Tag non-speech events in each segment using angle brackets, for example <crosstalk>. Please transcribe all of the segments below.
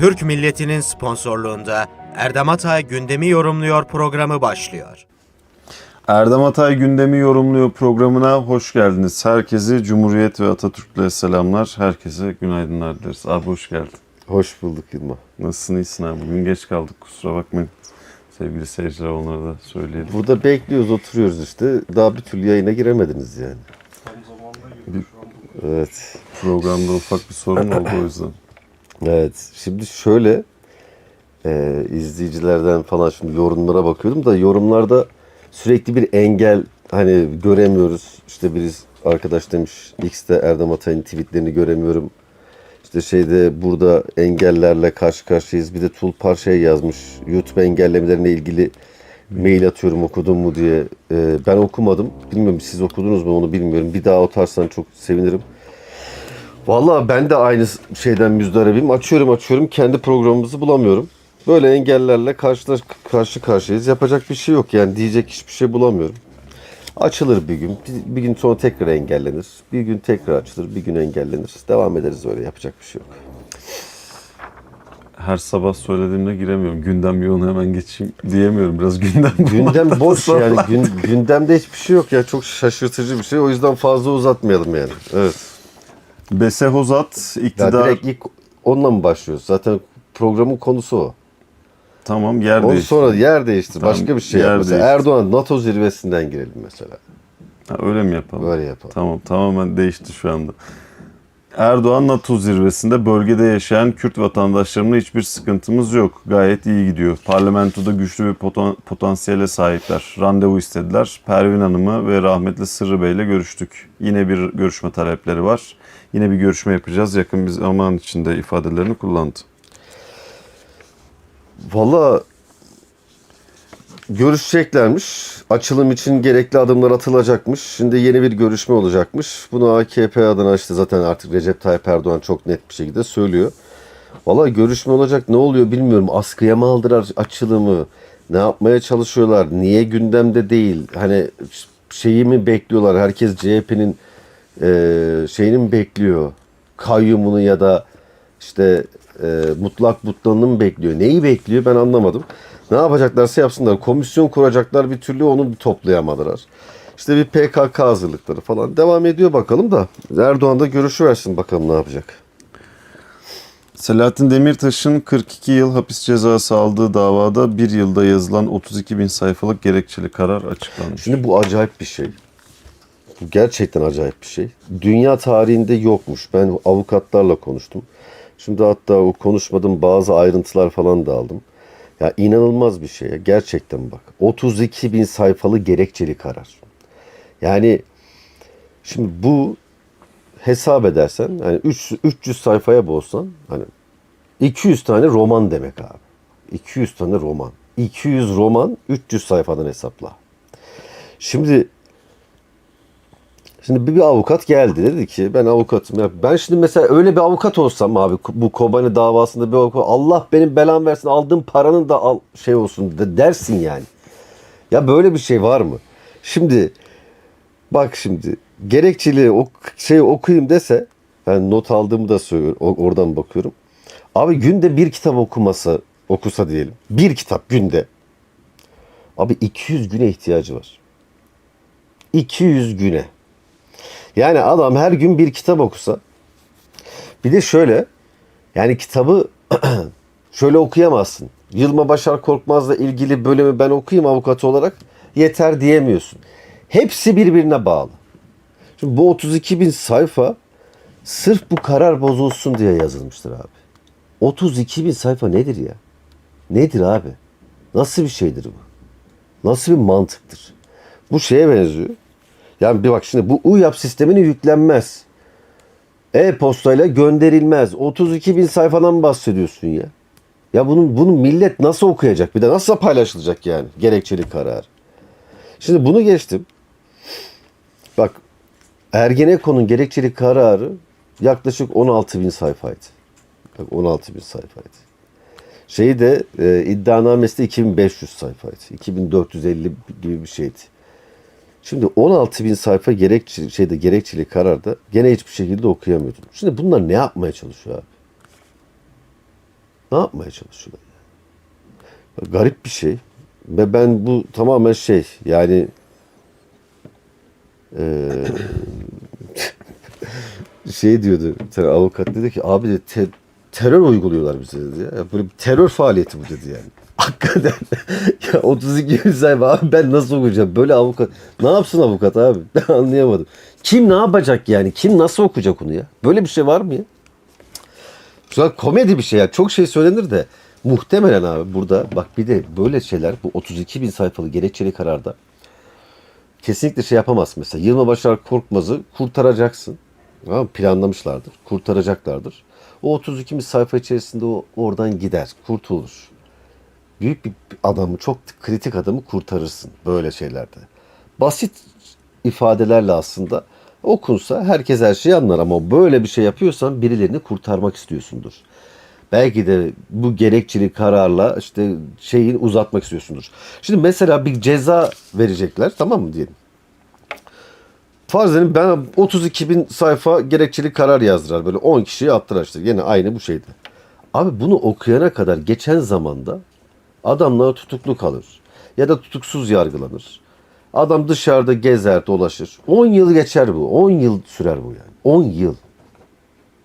Türk milletinin sponsorluğunda Erdem Atay gündemi yorumluyor programı başlıyor. Erdem Atay gündemi yorumluyor programına hoş geldiniz. Herkese Cumhuriyet ve Atatürk'le selamlar. Herkese günaydınlar dileriz. Abi hoş geldin. Hoş bulduk Yılma. Nasılsın iyisin abi? Bugün geç kaldık kusura bakmayın. Sevgili seyirciler onlara da söyleyelim. Burada bekliyoruz, oturuyoruz işte. Daha bir türlü yayına giremediniz yani. Evet. Programda ufak bir sorun oldu o yüzden. Evet. Şimdi şöyle e, izleyicilerden falan şimdi yorumlara bakıyordum da yorumlarda sürekli bir engel hani göremiyoruz. İşte biri arkadaş demiş X'te Erdem Atay'ın tweetlerini göremiyorum. İşte şeyde burada engellerle karşı karşıyayız. Bir de Tulpar şey yazmış. YouTube engellemelerine ilgili mail atıyorum okudun mu diye. E, ben okumadım. Bilmiyorum siz okudunuz mu onu bilmiyorum. Bir daha atarsan çok sevinirim. Vallahi ben de aynı şeyden müzdaribim. Açıyorum açıyorum kendi programımızı bulamıyorum. Böyle engellerle karşı, karşı karşıyayız. Yapacak bir şey yok yani diyecek hiçbir şey bulamıyorum. Açılır bir gün. Bir, bir gün sonra tekrar engellenir. Bir gün tekrar açılır. Bir gün engellenir. Devam ederiz öyle. Yapacak bir şey yok. Her sabah söylediğimde giremiyorum. Gündem yoğun hemen geçeyim diyemiyorum. Biraz gündem Gündem boş yani. Gün, <laughs> gündemde hiçbir şey yok ya. Çok şaşırtıcı bir şey. O yüzden fazla uzatmayalım yani. Evet. Bese Hozat Ya iktidar... direkt ilk onunla mı başlıyoruz? Zaten programın konusu o. Tamam yer Onu değişti. sonra yer değiştir. Tamam, Başka bir şey yap. Mesela değiştir. Erdoğan NATO zirvesinden girelim mesela. Ha, öyle mi yapalım? Böyle yapalım. Tamam tamamen değişti şu anda. Erdoğan NATO zirvesinde bölgede yaşayan Kürt vatandaşlarımla hiçbir sıkıntımız yok. Gayet iyi gidiyor. Parlamentoda güçlü bir potan- potansiyele sahipler. Randevu istediler. Pervin Hanım'ı ve rahmetli Sırrı Bey'le görüştük. Yine bir görüşme talepleri var. Yine bir görüşme yapacağız. Yakın bir zaman içinde ifadelerini kullandı. Valla görüşeceklermiş. Açılım için gerekli adımlar atılacakmış. Şimdi yeni bir görüşme olacakmış. Bunu AKP adına işte zaten artık Recep Tayyip Erdoğan çok net bir şekilde söylüyor. Valla görüşme olacak ne oluyor bilmiyorum. Askıya mı aldılar açılımı? Ne yapmaya çalışıyorlar? Niye gündemde değil? Hani şeyi mi bekliyorlar? Herkes CHP'nin eee şeyini mi bekliyor? Kayyumunu ya da işte e, mutlak butlanını mı bekliyor? Neyi bekliyor ben anlamadım. Ne yapacaklarsa yapsınlar. Komisyon kuracaklar bir türlü onu bir toplayamadılar. İşte bir PKK hazırlıkları falan devam ediyor bakalım da. Erdoğan da görüşü versin bakalım ne yapacak. Selahattin Demirtaş'ın 42 yıl hapis cezası aldığı davada bir yılda yazılan 32 bin sayfalık gerekçeli karar açıklanmış. Şimdi bu acayip bir şey. Bu gerçekten acayip bir şey. Dünya tarihinde yokmuş. Ben avukatlarla konuştum. Şimdi hatta o konuşmadığım bazı ayrıntılar falan da aldım. Ya inanılmaz bir şey. ya. Gerçekten bak. 32 bin sayfalı gerekçeli karar. Yani şimdi bu hesap edersen hani 300, 300 sayfaya bozsan hani 200 tane roman demek abi. 200 tane roman. 200 roman 300 sayfadan hesapla. Şimdi Şimdi bir, bir avukat geldi dedi ki ben avukatım. Ya ben şimdi mesela öyle bir avukat olsam abi bu Kobani davasında bir avukat Allah benim belam versin aldığım paranın da al, şey olsun de, dersin yani. Ya böyle bir şey var mı? Şimdi bak şimdi gerekçeli o şey okuyayım dese ben not aldığımı da söylüyorum oradan bakıyorum. Abi günde bir kitap okumasa okusa diyelim. Bir kitap günde. Abi 200 güne ihtiyacı var. 200 güne. Yani adam her gün bir kitap okusa bir de şöyle yani kitabı <clears throat> şöyle okuyamazsın. Yılma Başar Korkmaz'la ilgili bölümü ben okuyayım avukat olarak yeter diyemiyorsun. Hepsi birbirine bağlı. Şimdi bu 32 bin sayfa sırf bu karar bozulsun diye yazılmıştır abi. 32 bin sayfa nedir ya? Nedir abi? Nasıl bir şeydir bu? Nasıl bir mantıktır? Bu şeye benziyor. Yani bir bak şimdi bu UYAP sistemine yüklenmez. E-postayla gönderilmez. 32 bin sayfadan bahsediyorsun ya. Ya bunun, bunu millet nasıl okuyacak? Bir de nasıl paylaşılacak yani gerekçeli karar. Şimdi bunu geçtim. Bak Ergenekon'un gerekçeli kararı yaklaşık 16 bin sayfaydı. Bak 16 bin sayfaydı. Şeyi de e, iddianamesi de 2500 sayfaydı. 2450 gibi bir şeydi. Şimdi 16 bin sayfa gerekçeli, şeyde gerekçeli kararda gene hiçbir şekilde okuyamıyordum. Şimdi bunlar ne yapmaya çalışıyor abi? Ne yapmaya çalışıyorlar? Garip bir şey. Ve ben bu tamamen şey yani eee, <laughs> şey diyordu bir avukat dedi ki abi de te- terör uyguluyorlar bize dedi ya. Böyle bir terör faaliyeti bu dedi yani. Hakikaten <laughs> ya 32 bin sayfa abi ben nasıl okuyacağım böyle avukat ne yapsın avukat abi <laughs> ben anlayamadım. Kim ne yapacak yani kim nasıl okuyacak onu ya böyle bir şey var mı ya? Şu komedi bir şey ya çok şey söylenir de muhtemelen abi burada bak bir de böyle şeyler bu 32 bin sayfalı gerekçeli kararda kesinlikle şey yapamazsın mesela Yılma Başar Korkmaz'ı kurtaracaksın. Tamam mı? Planlamışlardır. Kurtaracaklardır. O 32 bin sayfa içerisinde o oradan gider. Kurtulur. Büyük bir adamı, çok kritik adamı kurtarırsın böyle şeylerde. Basit ifadelerle aslında okunsa herkes her şeyi anlar ama böyle bir şey yapıyorsan birilerini kurtarmak istiyorsundur. Belki de bu gerekçeli kararla işte şeyi uzatmak istiyorsundur. Şimdi mesela bir ceza verecekler tamam mı diyelim. Farz edelim ben 32 bin sayfa gerekçeli karar yazdırar böyle 10 kişiye attılar işte yine aynı bu şeydi. Abi bunu okuyana kadar geçen zamanda adamlar tutuklu kalır ya da tutuksuz yargılanır. Adam dışarıda gezer dolaşır. 10 yıl geçer bu 10 yıl sürer bu yani 10 yıl.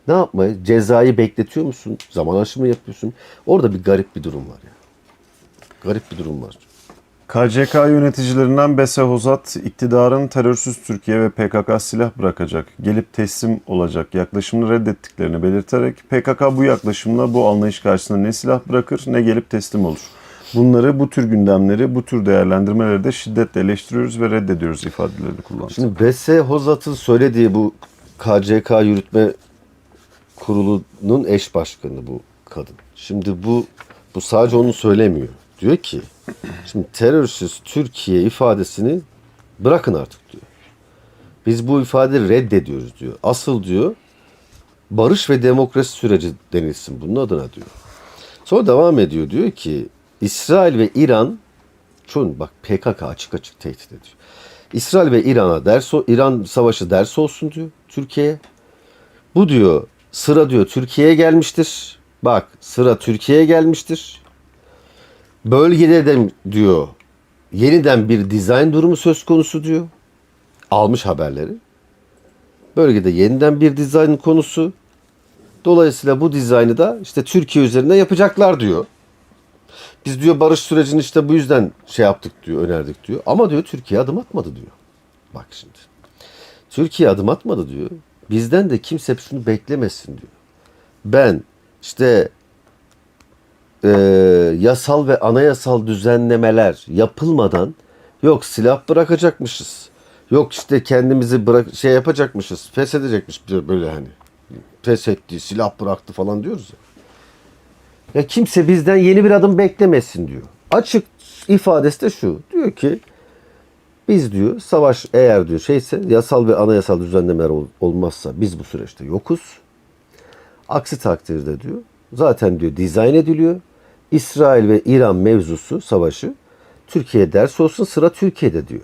Ne yapmayı? Cezayı bekletiyor musun? Zaman aşımı yapıyorsun. Orada bir garip bir durum var ya. Garip bir durum var. KCK yöneticilerinden Bese Hozat, iktidarın terörsüz Türkiye ve PKK silah bırakacak, gelip teslim olacak yaklaşımını reddettiklerini belirterek PKK bu yaklaşımla bu anlayış karşısında ne silah bırakır ne gelip teslim olur. Bunları, bu tür gündemleri, bu tür değerlendirmeleri de şiddetle eleştiriyoruz ve reddediyoruz ifadelerini kullandı. Şimdi Bese Hozat'ın söylediği bu KCK yürütme kurulunun eş başkanı bu kadın. Şimdi bu bu sadece onu söylemiyor. Diyor ki şimdi terörsüz Türkiye ifadesini bırakın artık diyor. Biz bu ifadeyi reddediyoruz diyor. Asıl diyor barış ve demokrasi süreci denilsin bunun adına diyor. Sonra devam ediyor diyor ki İsrail ve İran şun bak PKK açık açık tehdit ediyor. İsrail ve İran'a ders o- İran savaşı ders olsun diyor Türkiye'ye. Bu diyor sıra diyor Türkiye'ye gelmiştir. Bak sıra Türkiye'ye gelmiştir. Bölgede de diyor yeniden bir dizayn durumu söz konusu diyor. Almış haberleri. Bölgede yeniden bir dizayn konusu. Dolayısıyla bu dizaynı da işte Türkiye üzerinde yapacaklar diyor. Biz diyor barış sürecini işte bu yüzden şey yaptık diyor, önerdik diyor. Ama diyor Türkiye adım atmadı diyor. Bak şimdi. Türkiye adım atmadı diyor. Bizden de kimse şunu beklemesin diyor. Ben işte e, yasal ve anayasal düzenlemeler yapılmadan yok silah bırakacakmışız. Yok işte kendimizi bırak şey yapacakmışız. Feshedecekmiş bir böyle hani. Feshetti, silah bıraktı falan diyoruz ya. Ya kimse bizden yeni bir adım beklemesin diyor. Açık ifadesi de şu. Diyor ki biz diyor savaş eğer diyor şeyse yasal ve anayasal düzenlemeler ol- olmazsa biz bu süreçte yokuz. Aksi takdirde diyor zaten diyor dizayn ediliyor. İsrail ve İran mevzusu savaşı Türkiye ders olsun sıra Türkiye'de diyor.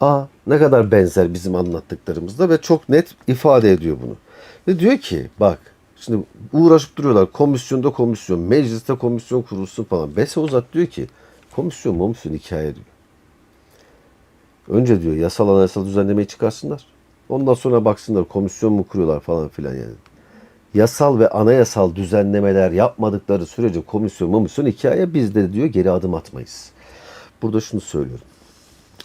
Aa ne kadar benzer bizim anlattıklarımızda ve çok net ifade ediyor bunu. Ve diyor ki bak şimdi uğraşıp duruyorlar komisyonda komisyon, mecliste komisyon kurulsun falan. Bese Uzat diyor ki komisyon komisyon hikaye diyor. Önce diyor yasal anayasal düzenlemeyi çıkarsınlar. Ondan sonra baksınlar komisyon mu kuruyorlar falan filan yani. Yasal ve anayasal düzenlemeler yapmadıkları sürece komisyon komisyon hikaye biz de diyor geri adım atmayız. Burada şunu söylüyorum.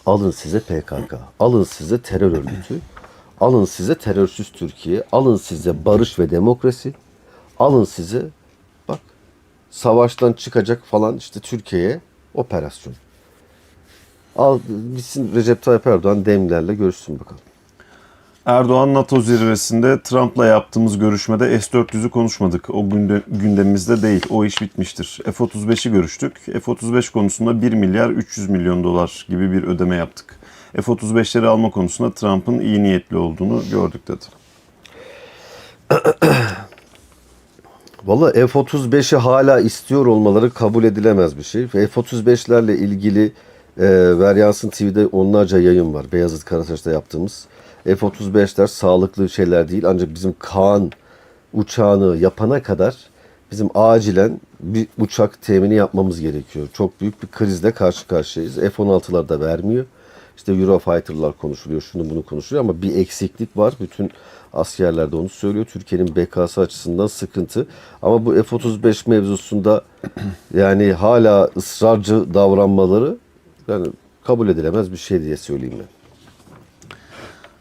Alın size PKK, alın size terör örgütü, alın size terörsüz Türkiye, alın size barış ve demokrasi, alın size bak savaştan çıkacak falan işte Türkiye'ye operasyon. Al gitsin Recep Tayyip Erdoğan demlerle görüşsün bakalım. Erdoğan NATO zirvesinde Trump'la yaptığımız görüşmede S-400'ü konuşmadık. O günde, gündemimizde değil. O iş bitmiştir. F-35'i görüştük. F-35 konusunda 1 milyar 300 milyon dolar gibi bir ödeme yaptık. F-35'leri alma konusunda Trump'ın iyi niyetli olduğunu gördük dedi. <clears throat> Valla F-35'i hala istiyor olmaları kabul edilemez bir şey. F-35'lerle ilgili e, Veryansın TV'de onlarca yayın var. Beyazıt Karataş'ta yaptığımız. F-35'ler sağlıklı şeyler değil ancak bizim Kaan uçağını yapana kadar bizim acilen bir uçak temini yapmamız gerekiyor. Çok büyük bir krizle karşı karşıyayız. F-16'lar da vermiyor. İşte Eurofighter'lar konuşuluyor, şunu bunu konuşuluyor ama bir eksiklik var. Bütün askerler de onu söylüyor. Türkiye'nin BK'sı açısından sıkıntı. Ama bu F-35 mevzusunda <clears throat> yani hala ısrarcı davranmaları yani kabul edilemez bir şey diye söyleyeyim ben.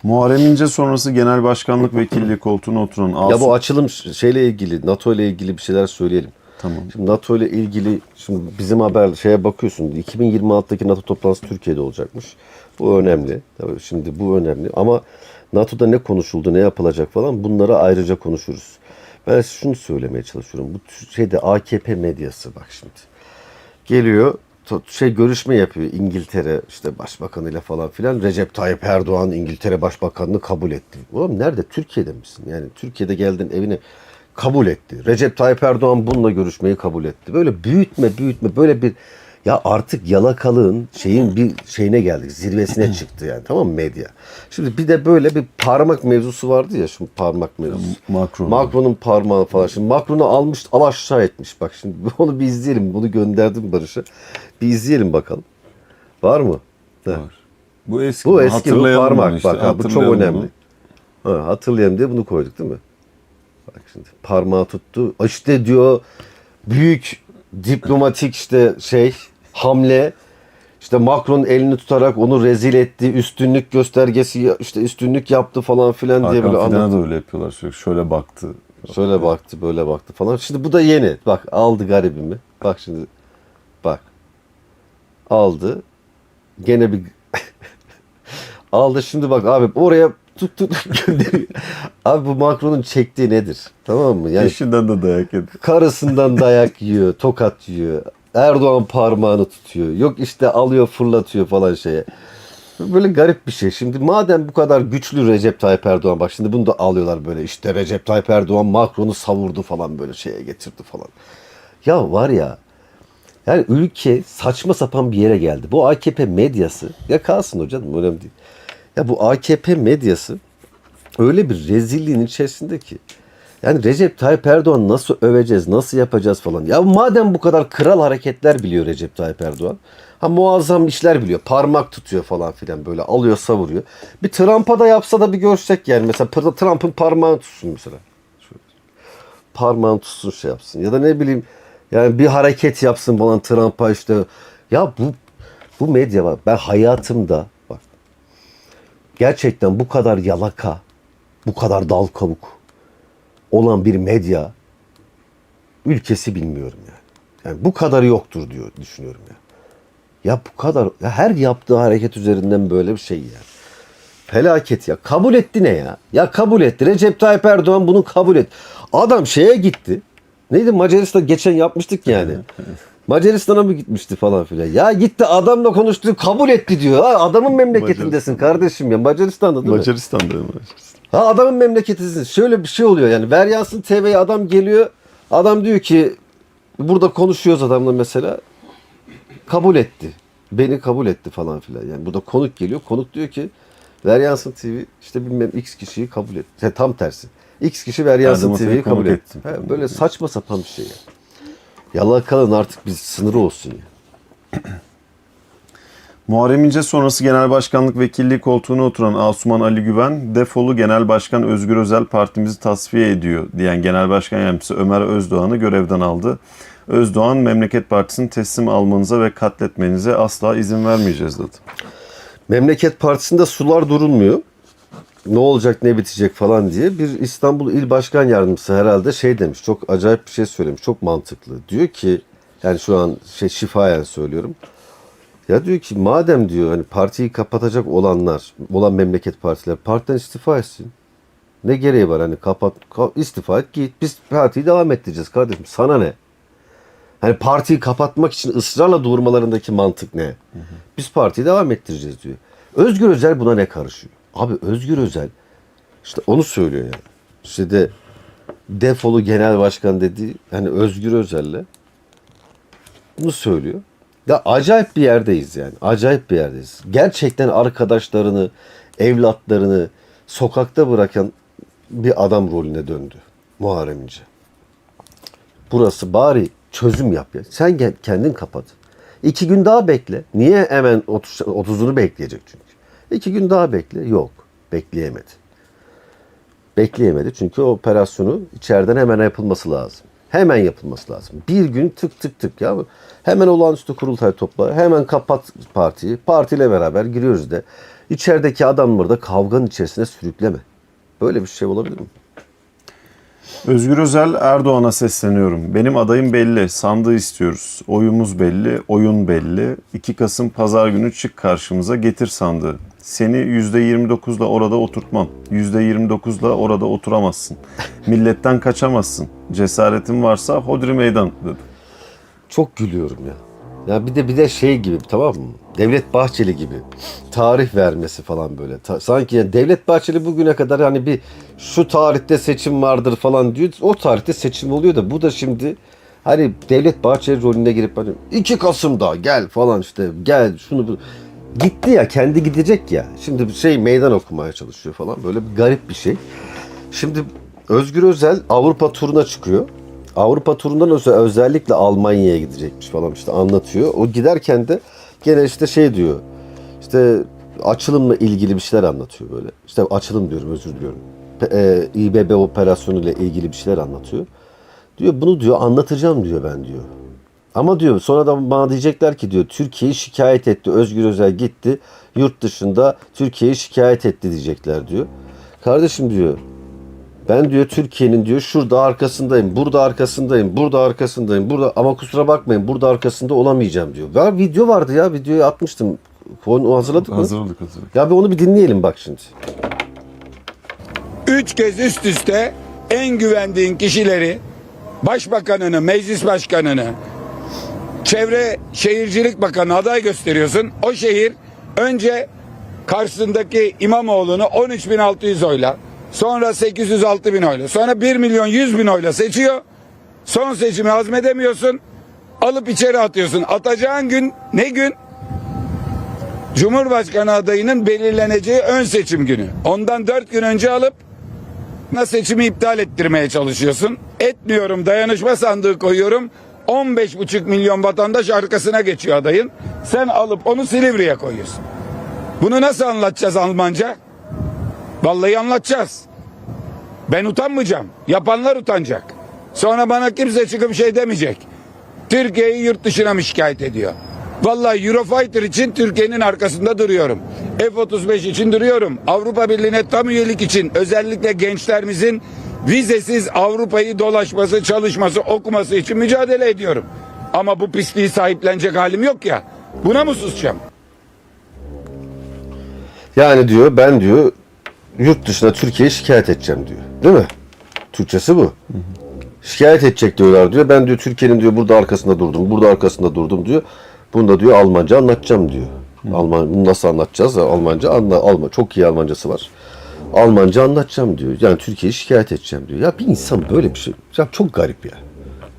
Muharrem İnce sonrası genel başkanlık vekilliği koltuğuna oturan Ya Asum... bu açılım şeyle ilgili, NATO ile ilgili bir şeyler söyleyelim. Tamam. Şimdi NATO ile ilgili şimdi bizim haber şeye bakıyorsun. 2026'daki NATO toplantısı Türkiye'de olacakmış. Bu önemli. Tabii şimdi bu önemli ama NATO'da ne konuşuldu, ne yapılacak falan bunları ayrıca konuşuruz. Ben şunu söylemeye çalışıyorum. Bu şeyde AKP medyası bak şimdi. Geliyor şey görüşme yapıyor İngiltere işte başbakanıyla falan filan. Recep Tayyip Erdoğan İngiltere Başbakanını kabul etti. Oğlum nerede? Türkiye'de misin? Yani Türkiye'de geldin evine kabul etti. Recep Tayyip Erdoğan bununla görüşmeyi kabul etti. Böyle büyütme büyütme böyle bir ya artık yalakalığın şeyin bir şeyine geldik. Zirvesine <clears throat> çıktı yani tamam mı medya. Şimdi bir de böyle bir parmak mevzusu vardı ya şu parmak mevzusu. Macron. Macron'un parmağı falan. Şimdi Macron'u almış al aşağı etmiş. Bak şimdi <laughs> onu bir izleyelim. Bunu gönderdim Barış'a. Bir izleyelim bakalım. Var mı? Ha. Var. Bu eski. Bu eski bu parmak. işte, Bak ha, bu çok önemli. bunu. Ha, hatırlayalım diye bunu koyduk değil mi? Bak şimdi parmağı tuttu. İşte diyor büyük diplomatik işte şey hamle işte Macron elini tutarak onu rezil etti. Üstünlük göstergesi işte üstünlük yaptı falan filan diye böyle Hakan anlat. Fidan'a da öyle yapıyorlar sürekli. Şöyle baktı. Şöyle baktı böyle baktı falan. Şimdi bu da yeni. Bak aldı garibimi. Bak şimdi. Bak. Aldı. Gene bir <laughs> aldı şimdi bak abi oraya tut tut <laughs> gönderiyor. Abi bu Macron'un çektiği nedir? Tamam mı? Yani Eşinden de dayak yedi. karısından dayak yiyor, tokat yiyor. Erdoğan parmağını tutuyor. Yok işte alıyor fırlatıyor falan şeye. Böyle garip bir şey. Şimdi madem bu kadar güçlü Recep Tayyip Erdoğan bak şimdi bunu da alıyorlar böyle işte Recep Tayyip Erdoğan Macron'u savurdu falan böyle şeye getirdi falan. Ya var ya yani ülke saçma sapan bir yere geldi. Bu AKP medyası ya kalsın hocam önemli değil. Ya bu AKP medyası öyle bir rezilliğin içerisinde ki. Yani Recep Tayyip Erdoğan nasıl öveceğiz, nasıl yapacağız falan. Ya madem bu kadar kral hareketler biliyor Recep Tayyip Erdoğan. Ha muazzam işler biliyor. Parmak tutuyor falan filan böyle alıyor savuruyor. Bir Trump'a da yapsa da bir görsek yani. Mesela Trump'ın parmağını tutsun mesela. Şöyle. Parmağını tutsun şey yapsın. Ya da ne bileyim yani bir hareket yapsın falan Trump'a işte. Ya bu bu medya var. Ben hayatımda gerçekten bu kadar yalaka, bu kadar dal kavuk olan bir medya ülkesi bilmiyorum yani. Yani bu kadar yoktur diyor düşünüyorum ya. Ya bu kadar ya her yaptığı hareket üzerinden böyle bir şey ya. Felaket ya. Kabul etti ne ya? Ya kabul etti. Recep Tayyip Erdoğan bunu kabul et. Adam şeye gitti. Neydi Macaristan geçen yapmıştık yani. <laughs> Macaristan'a mı gitmişti falan filan. Ya gitti adamla konuştu kabul etti diyor. Ha, adamın memleketindesin kardeşim ya. Macaristan'da değil mi? Macaristan'da Macaristan. Ha adamın memleketisiniz. Şöyle bir şey oluyor yani. Veryansın TV'ye adam geliyor. Adam diyor ki burada konuşuyoruz adamla mesela. Kabul etti. Beni kabul etti falan filan. Yani burada konuk geliyor. Konuk diyor ki Veryansın TV işte bilmem X kişiyi kabul etti. Tam tersi. X kişi Veryansın TV'yi kabul etti. ettim. Ha, böyle saçma sapan bir şey ya. Yalakaların artık bir sınırı olsun ya. <clears throat> Muharrem İnce sonrası genel başkanlık vekilliği koltuğuna oturan Asuman Ali Güven, defolu Genel Başkan Özgür Özel partimizi tasfiye ediyor diyen Genel Başkan Yardımcısı Ömer Özdoğan'ı görevden aldı. Özdoğan, Memleket Partisi'ni teslim almanıza ve katletmenize asla izin vermeyeceğiz dedi. Memleket Partisi'nde sular durulmuyor. Ne olacak ne bitecek falan diye bir İstanbul İl Başkan Yardımcısı herhalde şey demiş. Çok acayip bir şey söylemiş. Çok mantıklı. Diyor ki yani şu an şey şifayen söylüyorum. Ya diyor ki madem diyor hani partiyi kapatacak olanlar, olan memleket partiler partiden istifa etsin. Ne gereği var hani kapat ka- istifa et git. Biz partiyi devam ettireceğiz kardeşim. Sana ne? Hani partiyi kapatmak için ısrarla durmalarındaki mantık ne? Biz partiyi devam ettireceğiz diyor. Özgür Özel buna ne karışıyor? Abi Özgür Özel işte onu söylüyor yani. İşte de defolu genel başkan dediği hani Özgür Özel'le bunu söylüyor. Ya acayip bir yerdeyiz yani. Acayip bir yerdeyiz. Gerçekten arkadaşlarını, evlatlarını sokakta bırakan bir adam rolüne döndü Muharrem İnce. burası bari çözüm yap ya. Sen kendin kapat. İki gün daha bekle. Niye hemen 30, 30'unu bekleyecek çünkü. İki gün daha bekle. Yok. Bekleyemedi. Bekleyemedi çünkü o operasyonu içeriden hemen yapılması lazım. Hemen yapılması lazım. Bir gün tık tık tık ya. Hemen olağanüstü kurultay topla. Hemen kapat partiyi. Partiyle beraber giriyoruz de. İçerideki adamları da kavganın içerisine sürükleme. Böyle bir şey olabilir mi? Özgür Özel Erdoğan'a sesleniyorum. Benim adayım belli. Sandığı istiyoruz. Oyumuz belli. Oyun belli. 2 Kasım pazar günü çık karşımıza getir sandığı. Seni %29'la orada oturtmam. %29'la orada oturamazsın. Milletten kaçamazsın. Cesaretin varsa hodri meydan dedi. Çok gülüyorum ya. Ya bir de bir de şey gibi tamam mı? Devlet Bahçeli gibi tarih vermesi falan böyle. Ta- sanki yani Devlet Bahçeli bugüne kadar hani bir şu tarihte seçim vardır falan diyor. O tarihte seçim oluyor da bu da şimdi hani Devlet Bahçeli rolüne girip hani 2 Kasım'da gel falan işte gel şunu bu. Gitti ya kendi gidecek ya. Şimdi şey meydan okumaya çalışıyor falan. Böyle bir garip bir şey. Şimdi Özgür Özel Avrupa turuna çıkıyor. Avrupa turundan öze- özellikle Almanya'ya gidecekmiş falan işte anlatıyor. O giderken de gene işte şey diyor. İşte açılımla ilgili bir şeyler anlatıyor böyle. İşte açılım diyorum özür diliyorum. E, İBB operasyonu ile ilgili bir şeyler anlatıyor. Diyor bunu diyor anlatacağım diyor ben diyor. Ama diyor sonra da bana diyecekler ki diyor Türkiye'yi şikayet etti. Özgür Özel gitti yurt dışında Türkiye'yi şikayet etti diyecekler diyor. Kardeşim diyor ben diyor Türkiye'nin diyor şurada arkasındayım, burada arkasındayım, burada arkasındayım, burada ama kusura bakmayın burada arkasında olamayacağım diyor. Var video vardı ya videoyu atmıştım. Onu hazırladık mı? Hazırladık hazırladık. Ya bir onu bir dinleyelim bak şimdi. Üç kez üst üste en güvendiğin kişileri, başbakanını, meclis başkanını, çevre şehircilik bakanı aday gösteriyorsun. O şehir önce karşısındaki İmamoğlu'nu 13.600 oyla, sonra 806 bin oyla, sonra 1 milyon 100 bin oyla seçiyor. Son seçimi hazmedemiyorsun, alıp içeri atıyorsun. Atacağın gün ne gün? Cumhurbaşkanı adayının belirleneceği ön seçim günü. Ondan dört gün önce alıp seçimi iptal ettirmeye çalışıyorsun. Etmiyorum dayanışma sandığı koyuyorum. 15,5 milyon vatandaş arkasına geçiyor adayın. Sen alıp onu Silivri'ye koyuyorsun. Bunu nasıl anlatacağız Almanca? Vallahi anlatacağız. Ben utanmayacağım. Yapanlar utanacak. Sonra bana kimse çıkıp şey demeyecek. Türkiye'yi yurt dışına mı şikayet ediyor? Vallahi Eurofighter için Türkiye'nin arkasında duruyorum. F-35 için duruyorum. Avrupa Birliği'ne tam üyelik için özellikle gençlerimizin vizesiz Avrupa'yı dolaşması, çalışması, okuması için mücadele ediyorum. Ama bu pisliği sahiplenecek halim yok ya. Buna mı susacağım? Yani diyor ben diyor yurt dışına Türkiye'yi şikayet edeceğim diyor. Değil mi? Türkçesi bu. Şikayet edecek diyorlar diyor. Ben diyor Türkiye'nin diyor burada arkasında durdum. Burada arkasında durdum diyor. Bunu da diyor Almanca anlatacağım diyor. Alman bunu nasıl anlatacağız? Almanca anla Alman çok iyi Almancası var. Almanca anlatacağım diyor. Yani Türkiye'yi şikayet edeceğim diyor. Ya bir insan böyle bir şey. Ya çok garip ya.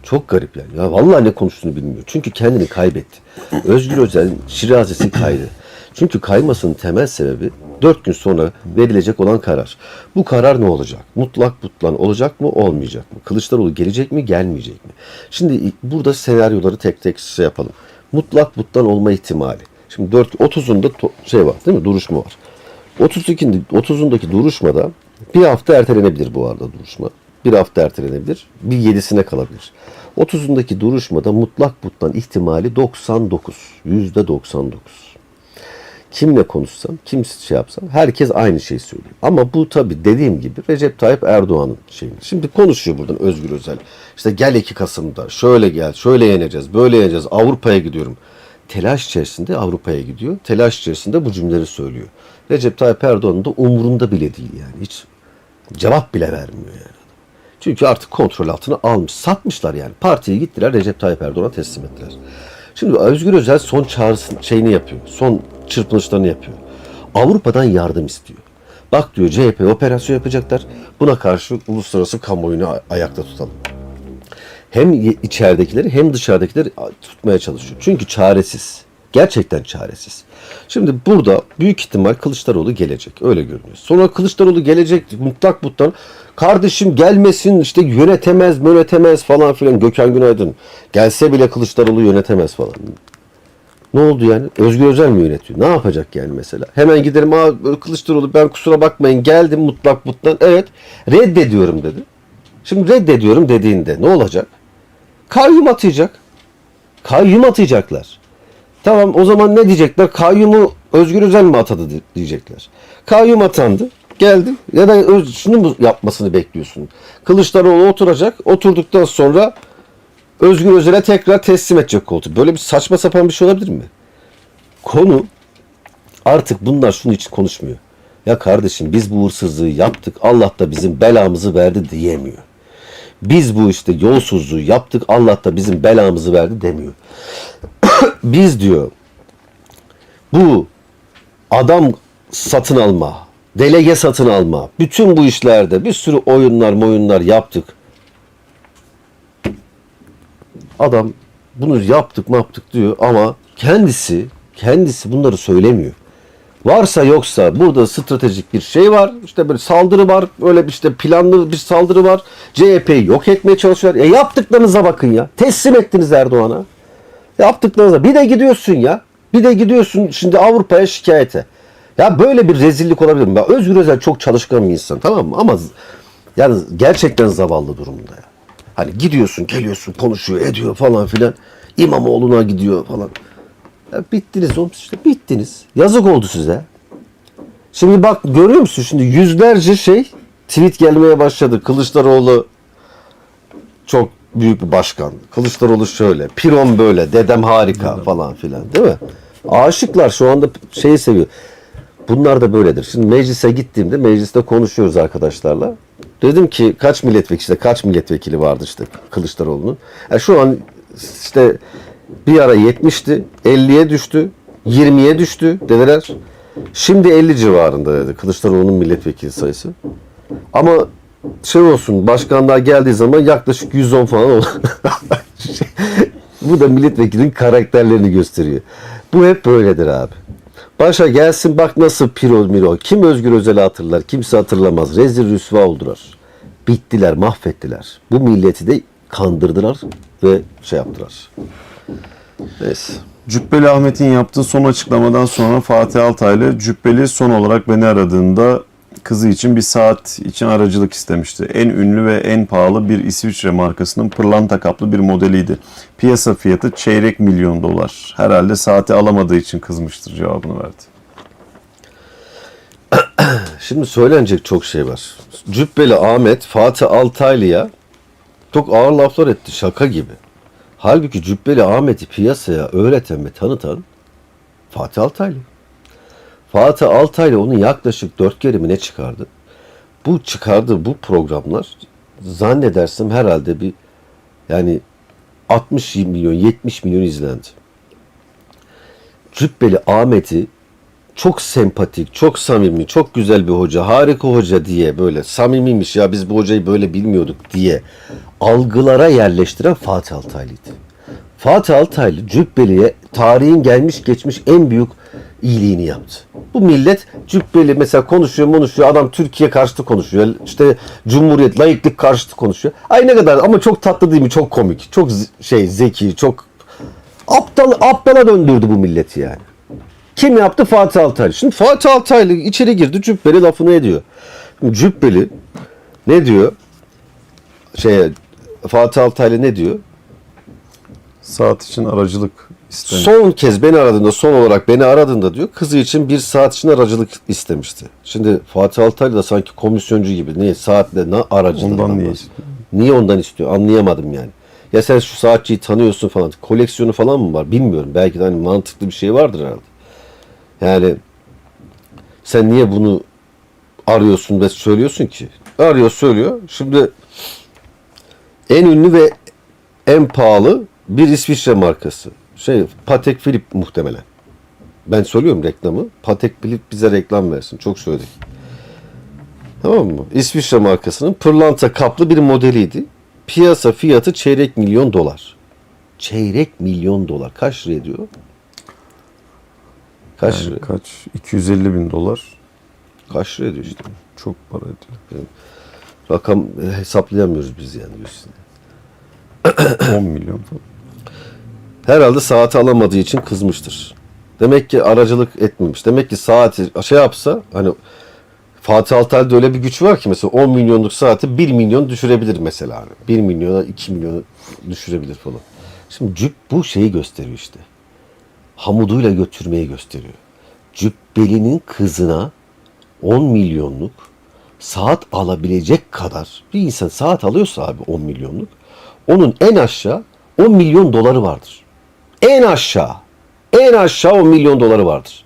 Çok garip yani. Ya vallahi ne konuştuğunu bilmiyor. Çünkü kendini kaybetti. Özgür Özel'in şirazesi kaydı. Çünkü kaymasının temel sebebi 4 gün sonra verilecek olan karar. Bu karar ne olacak? Mutlak butlan olacak mı olmayacak mı? Kılıçdaroğlu gelecek mi gelmeyecek mi? Şimdi burada senaryoları tek tek şey yapalım. Mutlak butlan olma ihtimali. Şimdi 4 30'unda to- şey var değil mi? Duruşma var. 32'inde 30'undaki duruşmada bir hafta ertelenebilir bu arada duruşma. Bir hafta ertelenebilir. Bir yedisine kalabilir. 30'undaki duruşmada mutlak butlan ihtimali 99. Yüzde 99. Kimle konuşsam, kim şey yapsam herkes aynı şeyi söylüyor. Ama bu tabii dediğim gibi Recep Tayyip Erdoğan'ın şeyi. Şimdi konuşuyor buradan Özgür Özel. İşte gel 2 Kasım'da şöyle gel, şöyle yeneceğiz, böyle yeneceğiz, Avrupa'ya gidiyorum. Telaş içerisinde Avrupa'ya gidiyor. Telaş içerisinde bu cümleleri söylüyor. Recep Tayyip Erdoğan'ın da umurunda bile değil yani. Hiç cevap bile vermiyor yani. Çünkü artık kontrol altına almış. Satmışlar yani. Partiyi gittiler Recep Tayyip Erdoğan'a teslim ettiler. Şimdi Özgür Özel son çağrısını şeyini yapıyor. Son çırpınışlarını yapıyor. Avrupa'dan yardım istiyor. Bak diyor CHP operasyon yapacaklar. Buna karşı uluslararası kamuoyunu ay- ayakta tutalım. Hem içeridekileri hem dışarıdakileri tutmaya çalışıyor. Çünkü çaresiz. Gerçekten çaresiz. Şimdi burada büyük ihtimal Kılıçdaroğlu gelecek. Öyle görünüyor. Sonra Kılıçdaroğlu gelecek mutlak mutlak. Kardeşim gelmesin işte yönetemez yönetemez falan filan. Gökhan Günaydın gelse bile Kılıçdaroğlu yönetemez falan. Ne oldu yani? Özgür Özel mi yönetiyor? Ne yapacak yani mesela? Hemen gidelim. Aa Kılıçdaroğlu ben kusura bakmayın geldim mutlak mutlak. Evet reddediyorum dedi. Şimdi reddediyorum dediğinde ne olacak? Kayyum atayacak. Kayyum atayacaklar. Tamam o zaman ne diyecekler? Kayyumu Özgür Özel mi atadı di- diyecekler. Kayyum atandı. Geldi. Da öz- şunu mu yapmasını bekliyorsun? Kılıçdaroğlu oturacak. Oturduktan sonra Özgür Özel'e tekrar teslim edecek koltuğu. Böyle bir saçma sapan bir şey olabilir mi? Konu artık bunlar şunun için konuşmuyor. Ya kardeşim biz bu hırsızlığı yaptık. Allah da bizim belamızı verdi diyemiyor. Biz bu işte yolsuzluğu yaptık. Allah da bizim belamızı verdi demiyor. <coughs> biz diyor bu adam satın alma, delege satın alma, bütün bu işlerde bir sürü oyunlar moyunlar yaptık. Adam bunu yaptık mı yaptık diyor ama kendisi kendisi bunları söylemiyor. Varsa yoksa burada stratejik bir şey var. İşte böyle saldırı var. Öyle bir işte planlı bir saldırı var. CHP'yi yok etmeye çalışıyorlar. E yaptıklarınıza bakın ya. Teslim ettiniz Erdoğan'a. Yaptıklarınıza. Bir de gidiyorsun ya. Bir de gidiyorsun şimdi Avrupa'ya şikayete. Ya böyle bir rezillik olabilir mi? Özgür Özel çok çalışkan bir insan tamam mı? Ama yani gerçekten zavallı durumda ya. Hani gidiyorsun, geliyorsun, konuşuyor, ediyor falan filan. İmamoğlu'na gidiyor falan. Ya bittiniz oğlum işte bittiniz. Yazık oldu size. Şimdi bak görüyor musun şimdi yüzlerce şey tweet gelmeye başladı. Kılıçdaroğlu çok büyük bir başkan. Kılıçdaroğlu şöyle, Piron böyle, dedem harika falan filan değil mi? Aşıklar şu anda şeyi seviyor. Bunlar da böyledir. Şimdi meclise gittiğimde mecliste konuşuyoruz arkadaşlarla. Dedim ki kaç milletvekili işte kaç milletvekili vardı işte Kılıçdaroğlu'nun. Yani şu an işte bir ara 70'ti, 50'ye düştü, 20'ye düştü dediler. Şimdi 50 civarında dedi Kılıçdaroğlu'nun milletvekili sayısı. Ama şey olsun başkanlığa geldiği zaman yaklaşık 110 falan olur. <laughs> Bu da milletvekilinin karakterlerini gösteriyor. Bu hep böyledir abi. Başa gelsin bak nasıl piro miro. Kim Özgür Özel'i hatırlar kimse hatırlamaz. Rezil rüsva oldular. Bittiler mahvettiler. Bu milleti de kandırdılar ve şey yaptılar. Neyse. Cübbeli Ahmet'in yaptığı son açıklamadan sonra Fatih Altaylı Cübbeli son olarak beni aradığında kızı için bir saat için aracılık istemişti. En ünlü ve en pahalı bir İsviçre markasının pırlanta kaplı bir modeliydi. Piyasa fiyatı çeyrek milyon dolar. Herhalde saati alamadığı için kızmıştır cevabını verdi. <clears throat> Şimdi söylenecek çok şey var. Cübbeli Ahmet Fatih Altaylı'ya çok ağır laflar etti şaka gibi. Halbuki Cübbeli Ahmet'i piyasaya öğreten ve tanıtan Fatih Altaylı. Fatih Altaylı onun yaklaşık dört kere ne çıkardı? Bu çıkardığı bu programlar zannedersem herhalde bir yani 60 milyon 70 milyon izlendi. Cübbeli Ahmet'i çok sempatik, çok samimi, çok güzel bir hoca, harika hoca diye böyle samimiymiş ya biz bu hocayı böyle bilmiyorduk diye algılara yerleştiren Fatih Altaylı'ydı. Fatih Altaylı Cübbeli'ye tarihin gelmiş geçmiş en büyük iyiliğini yaptı. Bu millet Cübbeli mesela konuşuyor konuşuyor adam Türkiye karşıtı konuşuyor. işte Cumhuriyet, laiklik karşıtı konuşuyor. Ay ne kadar ama çok tatlı değil mi? Çok komik, çok şey zeki, çok aptal aptala döndürdü bu milleti yani. Kim yaptı? Fatih Altaylı. Şimdi Fatih Altaylı içeri girdi. Cübbeli lafını ediyor. Şimdi Cübbeli ne diyor? Şey Fatih Altaylı ne diyor? Saat için aracılık istemiş. Son kez beni aradığında, son olarak beni aradığında diyor, kızı için bir saat için aracılık istemişti. Şimdi Fatih Altaylı da sanki komisyoncu gibi. Niye saatle ne aracılık? Ondan niye Niye ondan istiyor? Anlayamadım yani. Ya sen şu saatçiyi tanıyorsun falan. Koleksiyonu falan mı var? Bilmiyorum. Belki de hani mantıklı bir şey vardır herhalde. Yani sen niye bunu arıyorsun ve söylüyorsun ki? Arıyor söylüyor. Şimdi en ünlü ve en pahalı bir İsviçre markası. Şey Patek Philippe muhtemelen. Ben söylüyorum reklamı. Patek Philippe bize reklam versin. Çok söyledik. Tamam mı? İsviçre markasının pırlanta kaplı bir modeliydi. Piyasa fiyatı çeyrek milyon dolar. Çeyrek milyon dolar. Kaç lira ediyor? Kaç Yani lira? kaç? 250 bin dolar. Kaç lira ediyor işte. Çok para ediyor. Rakam e, hesaplayamıyoruz biz yani diyorsun. <clears throat> 10 milyon falan. Herhalde saati alamadığı için kızmıştır. Demek ki aracılık etmemiş. Demek ki saati şey yapsa hani Fatih Altaylı'da öyle bir güç var ki mesela 10 milyonluk saati 1 milyon düşürebilir mesela. Hani. 1 milyona 2 milyonu düşürebilir falan. Şimdi cüp bu şeyi gösteriyor işte. Hamuduyla götürmeyi gösteriyor. Cübbeli'nin kızına 10 milyonluk saat alabilecek kadar bir insan saat alıyorsa abi 10 milyonluk onun en aşağı 10 milyon doları vardır. En aşağı. En aşağı 10 milyon doları vardır.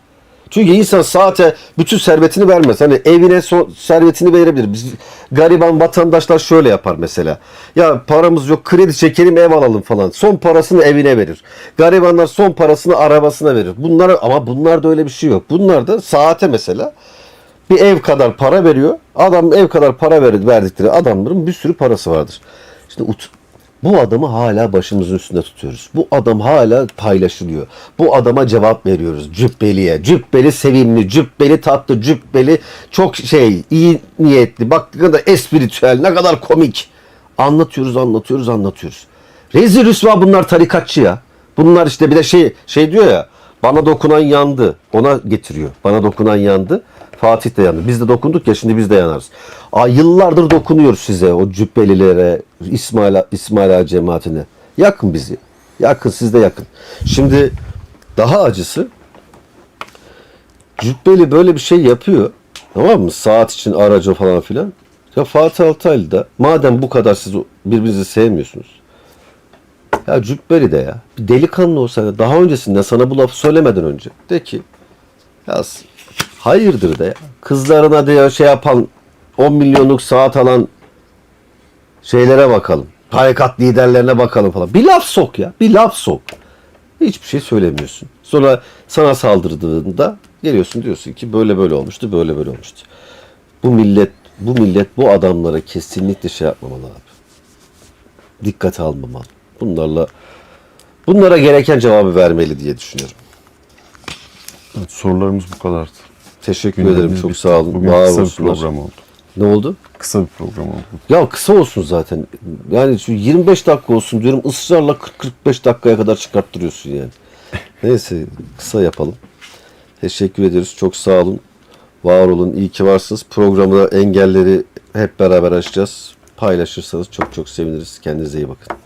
Çünkü insan saate bütün servetini vermez. Hani evine son servetini verebilir. Biz gariban vatandaşlar şöyle yapar mesela. Ya paramız yok kredi çekelim ev alalım falan. Son parasını evine verir. Garibanlar son parasını arabasına verir. Bunlar ama bunlarda öyle bir şey yok. Bunlar da saate mesela bir ev kadar para veriyor. Adam ev kadar para ver, verdikleri adamların bir sürü parası vardır. Şimdi bu adamı hala başımızın üstünde tutuyoruz. Bu adam hala paylaşılıyor. Bu adama cevap veriyoruz. Cübbeliye. Cübbeli sevimli, cübbeli tatlı, cübbeli çok şey, iyi niyetli. Bak ne kadar espritüel, ne kadar komik. Anlatıyoruz, anlatıyoruz, anlatıyoruz. Rezil rüsva bunlar tarikatçı ya. Bunlar işte bir de şey şey diyor ya. Bana dokunan yandı. Ona getiriyor. Bana dokunan yandı. Fatih de yandı. Biz de dokunduk ya şimdi biz de yanarız. Aa, yıllardır dokunuyoruz size o cübbelilere, İsmail, İsmail Ağa cemaatine. Yakın bizi. Yakın siz de yakın. Şimdi daha acısı Cübbeli böyle bir şey yapıyor. Tamam mı? Saat için aracı falan filan. Ya Fatih Altaylı da madem bu kadar siz birbirinizi sevmiyorsunuz. Ya Cübbeli de ya. Bir delikanlı olsaydı daha öncesinde sana bu lafı söylemeden önce. De ki ya hayırdır de. Kızlarına ya şey yapan 10 milyonluk saat alan şeylere bakalım. Tarikat liderlerine bakalım falan. Bir laf sok ya. Bir laf sok. Hiçbir şey söylemiyorsun. Sonra sana saldırdığında geliyorsun diyorsun ki böyle böyle olmuştu, böyle böyle olmuştu. Bu millet, bu millet bu adamlara kesinlikle şey yapmamalı abi. Dikkate almamalı. Bunlarla bunlara gereken cevabı vermeli diye düşünüyorum. Evet, sorularımız bu kadardı. Teşekkür ederim. Gündemimiz Çok bitti. sağ olun. Bugün Var kısa bir olsunlar. program oldu. Ne oldu? Kısa bir program oldu. Ya kısa olsun zaten. Yani şu 25 dakika olsun diyorum. ısrarla 40-45 dakikaya kadar çıkarttırıyorsun yani. <laughs> Neyse kısa yapalım. Teşekkür ederiz. Çok sağ olun. Var olun. İyi ki varsınız. Programda engelleri hep beraber aşacağız. Paylaşırsanız çok çok seviniriz. Kendinize iyi bakın.